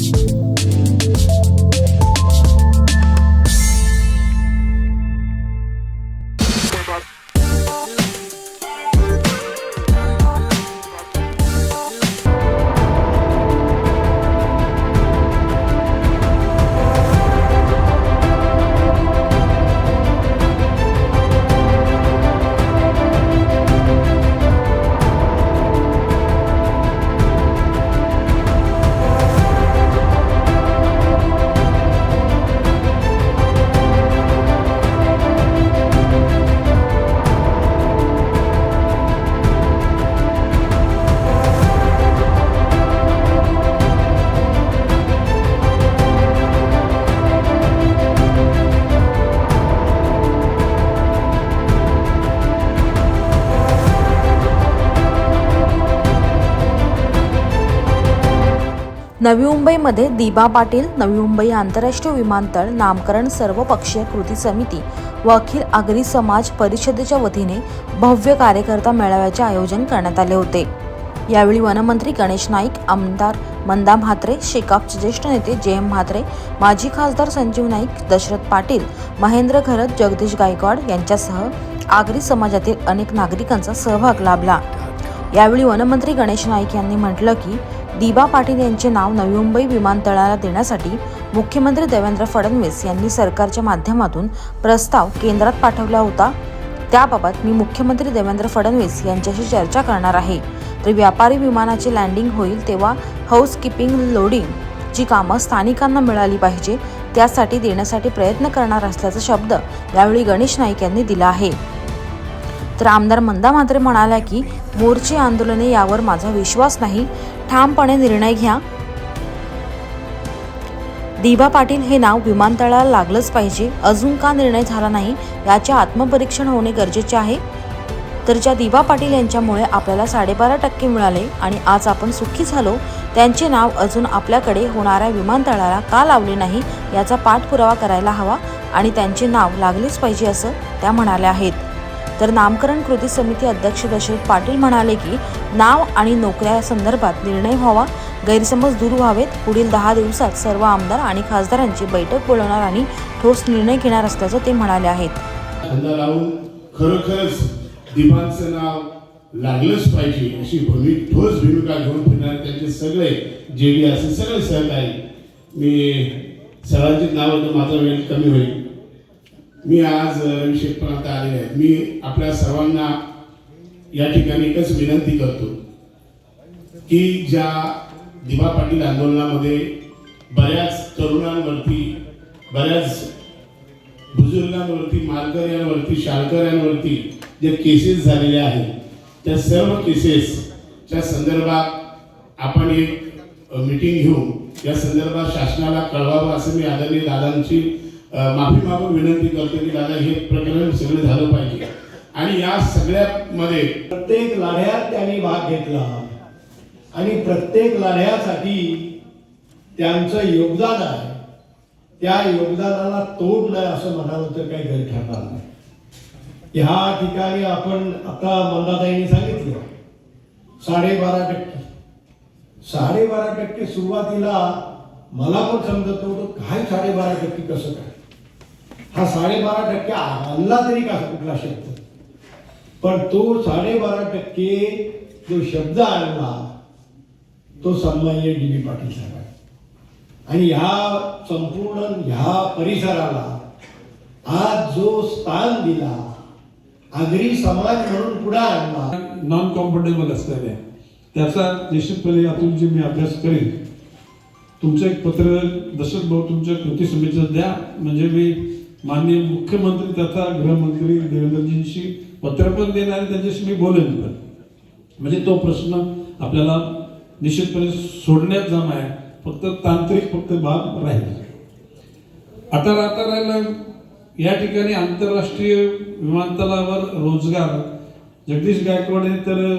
you. नवी मुंबईमध्ये दिबा पाटील नवी मुंबई आंतरराष्ट्रीय विमानतळ नामकरण सर्वपक्षीय कृती समिती व अखिल आगरी समाज परिषदेच्या वतीने भव्य कार्यकर्ता मेळाव्याचे आयोजन करण्यात आले होते. यावेळी वनमंत्री गणेश नाईक आमदार मंदा म्हात्रे शेकापचे ज्येष्ठ नेते जे एम म्हात्रे माजी खासदार संजीव नाईक दशरथ पाटील महेंद्र घरत जगदीश गायकवाड यांच्यासह आगरी समाजातील अनेक नागरिकांचा सहभाग लाभला. यावेळी वनमंत्री गणेश नाईक यांनी म्हटलं की दिबा पाटील यांचे नाव नवी मुंबई विमानतळाला देण्यासाठी मुख्यमंत्री देवेंद्र फडणवीस यांनी सरकारच्या माध्यमातून प्रस्ताव केंद्रात पाठवला होता. त्याबाबत मी मुख्यमंत्री देवेंद्र फडणवीस यांच्याशी चर्चा करणार आहे. तर व्यापारी विमानाचे लँडिंग होईल तेव्हा हाऊसकीपिंग लोडिंग जी कामं स्थानिकांना मिळाली पाहिजे त्यासाठी देण्यासाठी प्रयत्न करणार असल्याचा शब्द यावेळी गणेश नाईक यांनी दिला आहे. तर आमदार मंदा म्हात्रे म्हणाल्या की मोर्चे आंदोलने यावर माझा विश्वास नाही. ठामपणे निर्णय घ्या. दिवा पाटील हे नाव विमानतळाला लागलंच पाहिजे. अजून का निर्णय झाला नाही? याचे आत्मपरीक्षण होणे गरजेचे आहे. तर ज्या दिवा पाटील यांच्यामुळे आपल्याला साडेबारा टक्के मिळाले आणि आज आपण सुखी झालो त्यांचे नाव अजून आपल्याकडे होणाऱ्या विमानतळाला का लावले नाही याचा पाठपुरावा करायला हवा आणि त्यांचे नाव लागलेच पाहिजे असं त्या म्हणाल्या आहेत. तर नामकरण कृती समिती अध्यक्ष दशरथ पाटील म्हणाले की नाव आणि नोकऱ्या संदर्भात निर्णय व्हावा गैरसमज दूर व्हावेत पुढील दहा दिवसात सर्व आमदार आणि खासदारांची बैठक बोलवणार आणि ठोस निर्णय घेणार असल्याचं ते म्हणाले आहेत. खरोखरच दिमागचं नाव लागलंच पाहिजे अशी भूमिक ठोस भूमिका घेऊन फिरणारे त्यांचे सगळे जे डी असे सगळे सहकारी मी सर्वांची नावं तर माझा वेळ कमी होईल. मी आज विषयपर्यंत आलेले आहे मी आपल्या सर्वांना या ठिकाणी एकच विनंती करतो की ज्या दिवा पाटील आंदोलनामध्ये बऱ्याच तरुणांवरती बऱ्याच बुजुर्गांवरती मालकर यांवरती जे केसेस झालेल्या आहेत त्या सर्व केसेसच्या संदर्भात आपण एक मीटिंग घेऊन या संदर्भात शासनाला कळवावं असं मी आदरणीय दादांची माफी मागून विनंती करतो की दादा हे प्रकरण सगळं झालं पाहिजे. आणि या सगळ्यामध्ये प्रत्येक लढ्यात त्यांनी भाग घेतला. आणि प्रत्येक लढ्यासाठी त्यांचं योगदान आहे. त्या योगदानाला तोड नाही असं म्हणावं तर काही गैर ठरणार नाही. ह्या ठिकाणी आपण आता मंदाताईंनी सांगितलं साडेबारा टक्के. साडेबारा टक्के सुरुवातीला मला पण समजत नव्हतं काय साडेबारा टक्के कसं काय. हा साडेबारा टक्के आणला तरी का कुठला शब्द? पण तो साडेबारा टक्के जो शब्द आणला तो सन्मान्य डी बी पाटील साहेब आहे. आणि ह्या संपूर्ण ह्या परिसराला आज जो स्थान दिला आगरी समाज म्हणून पुढे आणला. नॉन कॉम्फर्टेबल असणाऱ्या त्याचा निश्चितपणे अतुलजी मी अभ्यास करेन तुमचं एक पत्र दशरथ भाऊ तुमच्या कृती समितीचं द्या. म्हणजे मी माननीय मुख्यमंत्री तथा गृहमंत्री देवेंद्रजींशी पत्र पण देणार आणि त्यांच्याशी मी बोलेन पण. म्हणजे तो प्रश्न आपल्याला निश्चितपणे सोडण्यात जमा आहे. फक्त तांत्रिक फक्त भाग राहील. आता राहता राहिला या ठिकाणी आंतरराष्ट्रीय विमानतळावर रोजगार. जगदीश गायकवाडने तर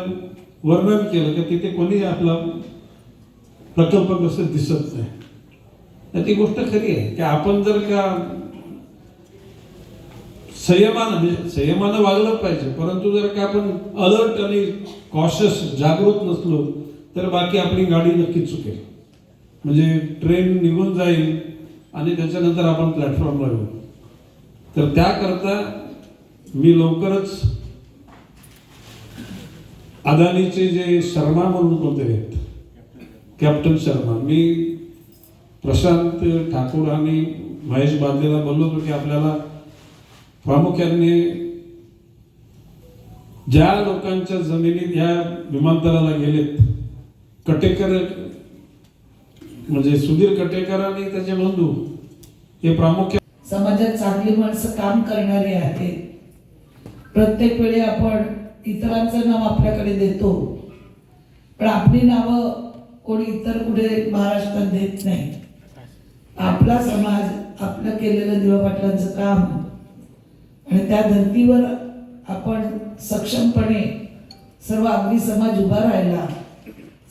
वर्णन केलं की तिथे कोणी आपला प्रकल्पग्रस्त दिसत नाही. तर ती गोष्ट खरी आहे. की आपण जर का संयमानं म्हणजे संयमानं वागलं पाहिजे परंतु जर का आपण अलर्ट आणि कॉशियस जागृत नसलो तर बाकी आपली गाडी नक्की चुकेल. म्हणजे ट्रेन निघून जाईल आणि त्याच्यानंतर आपण प्लॅटफॉर्मला येऊ. तर त्याकरता मी लवकरच अदानीचे जे शर्मा म्हणून कोणते आहेत कॅप्टन शर्मा मी प्रशांत ठाकूर आणि महेश बांदेला बोललो होतो की आपल्याला प्रामुख्याने ज्या लोकांच्या जमिनीत या विमानतळाला गेलेत कटेकर म्हणजे सुधीर कटेकर आणि त्याचे बंधू हे प्रामुख्याने समाजात चांगली माणसं काम करणारी आहेत. प्रत्येक वेळी आपण इतरांचं नाव आपल्याकडे देतो. पण आपली नावं कोणी इतर कुठे महाराष्ट्रात देत नाही. आपला समाज आपलं केलेलं दिवा पाटलांचं काम. आणि त्या धर्तीवर आपण सक्षमपणे सर्व अगदी समाज उभा राहिला.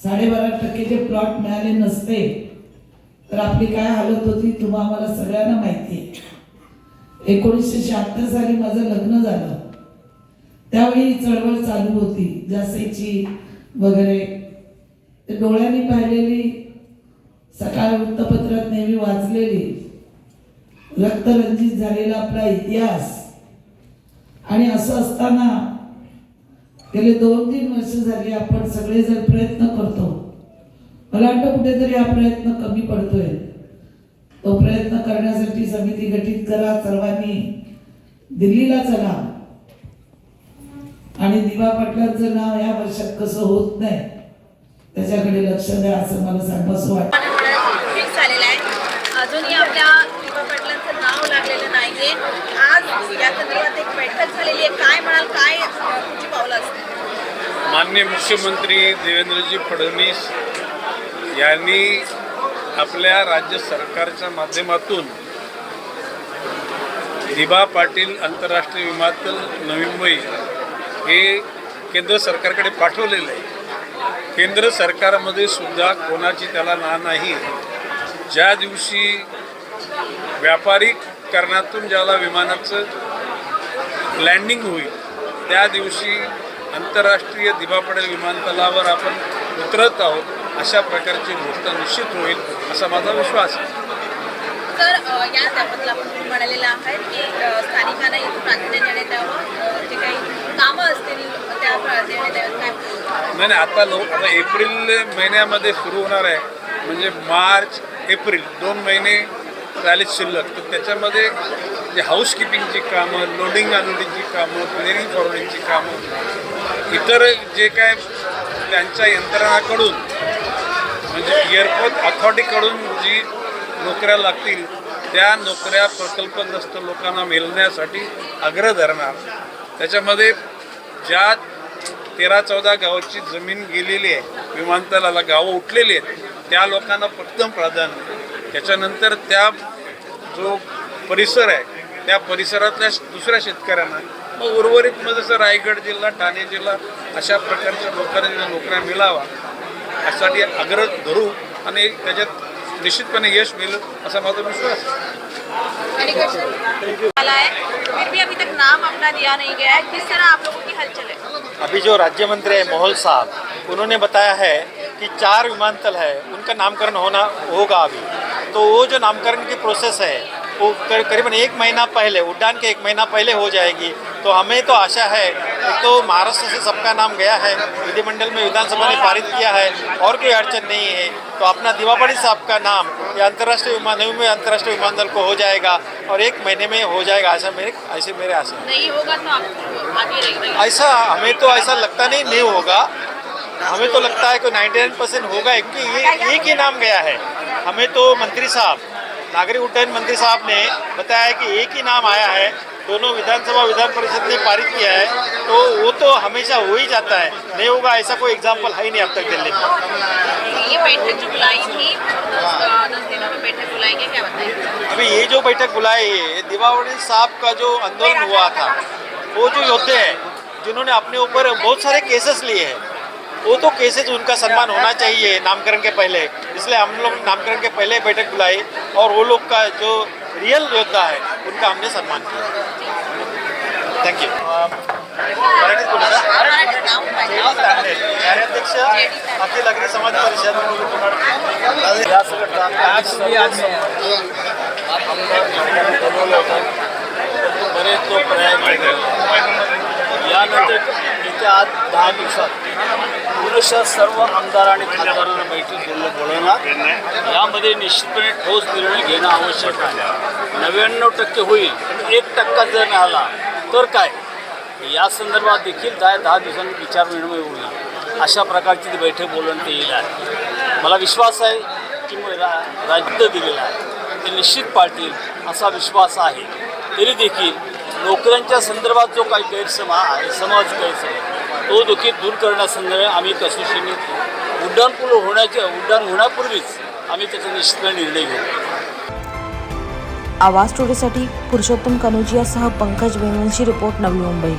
साडेबारा टक्के जे प्लॉट मिळाले नसते तर आपली काय हालत होती तुम्हा आम्हाला सगळ्यांना माहिती आहे. एकोणीसशे शहात्तर साली माझं लग्न झालं. त्यावेळी चळवळ चालू होती जासेची वगैरे डोळ्यांनी पाहिलेली सकाळ वृत्तपत्रात नेहमी वाचलेली रक्तरंजित झालेला आपला इतिहास. आणि असं असताना गेले दोन तीन वर्ष झाली आपण सगळे जर प्रयत्न करतो मला वाटतं कुठेतरी हा प्रयत्न कमी पडतोय. तो प्रयत्न करण्यासाठी समिती गठीत करा सर्वांनी दिल्लीला चला. आणि दिवा पाटलांचं नाव या वर्षात कसं होत नाही त्याच्याकडे लक्ष द्या असं मला सांगावंसं वाटतं. फिक्स झालेला आहे. अजूनही आपल्या दिवा पाटलांचं नाव लागलेलं नाहीये. आज या संदर्भात एक बैठक झालेली आहे. काय म्हणाल काय अ, तुमची पावलं असतील? माननीय मुख्यमंत्री देवेंद्रजी फडणवीस यांनी आपल्या राज्य सरकारच्या माध्यमातून दिबा पाटील आंतरराष्ट्रीय विमानतळ नवी मुंबई हे केंद्र सरकारकडे पाठवलेलं आहे. केंद्र सरकारमध्ये सुद्धा कोणाची त्याला ना नाही. ज्या दिवशी व्यापारीकरणातून ज्याला विमानाचं लँडिंग होईल त्या दिवशी आंतरराष्ट्रीय दिबा पटेल विमानतळावर आपण उतरत आहोत अशा प्रकारची गोष्ट निश्चित होईल असा माझा विश्वास आहे. तर या त्याबद्दल आपण म्हणालेलं आहे की स्थानिकांना इथून प्राधान्य देण्यात यावं जे काही कामं असतील नाही नाही आता लो आता एप्रिल महिन्यामध्ये सुरू होणार आहे. म्हणजे मार्च एप्रिल दोन महिने झाले शिल्लक. तर त्याच्यामध्ये जे हाऊसकीपिंगची कामं लोडिंग अनलोडिंगची कामं क्लिअरिंग फॉरवर्डिंगची कामं इतर जे काय त्यांच्या यंत्रणाकडून म्हणजे एअरपोर्ट अथॉरिटीकडून जी नोकऱ्या लागतील त्या नोकऱ्या प्रकल्पग्रस्त लोकांना मिळण्यासाठी आग्रह धरणार. त्याच्यामध्ये ज्या तेरा चौदा गावाची जमीन गेलेली आहे. विमानतळाला गावं उठलेली आहेत. त्या लोकांना प्रथम प्राधान्य त्याच्यानंतर त्या जो परिसर आहे त्या परिसरातल्या दुसऱ्या शेतकऱ्यांना मग उर्वरित मग जसं रायगड जिल्हा ठाणे जिल्हा अशा प्रकारच्या लोकांना नोकऱ्या मिळावा यासाठी आग्रह धरू आणि त्याच्यात निश्चितपणे यश मिळेल असा माझा विश्वास आहे? वाला है। फिर भी अभी तक नाम अपना दिया नहीं गया है। किस तरह आप लोगों की हलचल है? अभी जो राज्य मंत्री है मोहल साहब, उन्होंने बताया है कि चार विमानतल है, उनका नामकरण होना, होगा अभी। तो वो जो नामकरण की प्रोसेस है, वो कर- करीबन एक महीना पहले, उड्डान के एक महीना पहले हो जाएगी। तो हमें तो आशा है एक तो महाराष्ट्र से सबका नाम गया है विधिमंडल में विधानसभा ने पारित किया है और कोई अड़चन नहीं है। तो अपना दिवापड़ी साहब का नाम ये अंतर्राष्ट्रीय विमान में अंतर्राष्ट्रीय विमानतल को हो जाएगा और एक महीने में हो जाएगा ऐसा मेरे ऐसे मेरे आशा नहीं होगा तो आप ऐसा हमें तो ऐसा लगता नहीं नहीं होगा। हमें तो लगता है कि 99 परसेंट होगा एक ये एक ही नाम गया है। हमें तो मंत्री साहब नागरिक उड्डयन मंत्री साहब ने बताया है कि एक ही नाम आया है दोनों विधानसभा विधान परिषद ने पारित किया है तो वो तो हमेशा हो ही जाता है नहीं होगा ऐसा कोई एग्ज़ाम्पल है ही नहीं अब तक दिल्ली में। ये बैठक जो बुलाई थी दस दस दिनों में बैठक बुलाएँगे क्या बताएँगे? अभी ये जो बैठक बुलाई है दिवावड़ी साहब का जो आंदोलन हुआ था वो जो योद्धे हैं जिन्होंने अपने ऊपर बहुत सारे केसेस लिए हैं वो तो केसेस उनका सम्मान होना चाहिए, नामकरण के पहले। इसलिए हम लोग नामकरण के पहले बैठक बुलाई और वो लोग का जो रियल योद्धा है, उनका हमने सम्मान किया। थैंक यू कार्याध्यक्ष अखिल अग्री समाज परिषद यानंतर येत्या आज दहा दिवसात पुरुषा सर्व आमदार आणि खासदारांना बैठक बोलणं बोलवणार. यामध्ये निश्चितपणे ठोस निर्णय घेणं आवश्यक आहे. नव्याण्णव टक्के होईल एक टक्का जर मिळाला तर काय? या संदर्भात देखील दहा दहा दिवसांनी विचार विनिमय होईल अशा प्रकारची ती बैठक बोलवण्यात येईल आहे. मला विश्वास आहे की राज्य दिलेलं आहे. ते निश्चित पाळतील असा विश्वास आहे. तरी देखील नोकऱ्यांच्या संदर्भात जो काही गैरसमा आहे समाज गैरसमज तो देखील दूर करण्यासंदर्भात आम्ही कसोशीने उड्डाणपूर्व होण्याच्या उड्डाण होण्यापूर्वीच आम्ही त्याचा निश्चित निर्णय घेऊ. आवाज स्टुडिओसाठी पुरुषोत्तम कनोजियासह पंकज वेनवंशी रिपोर्ट नवी मुंबई.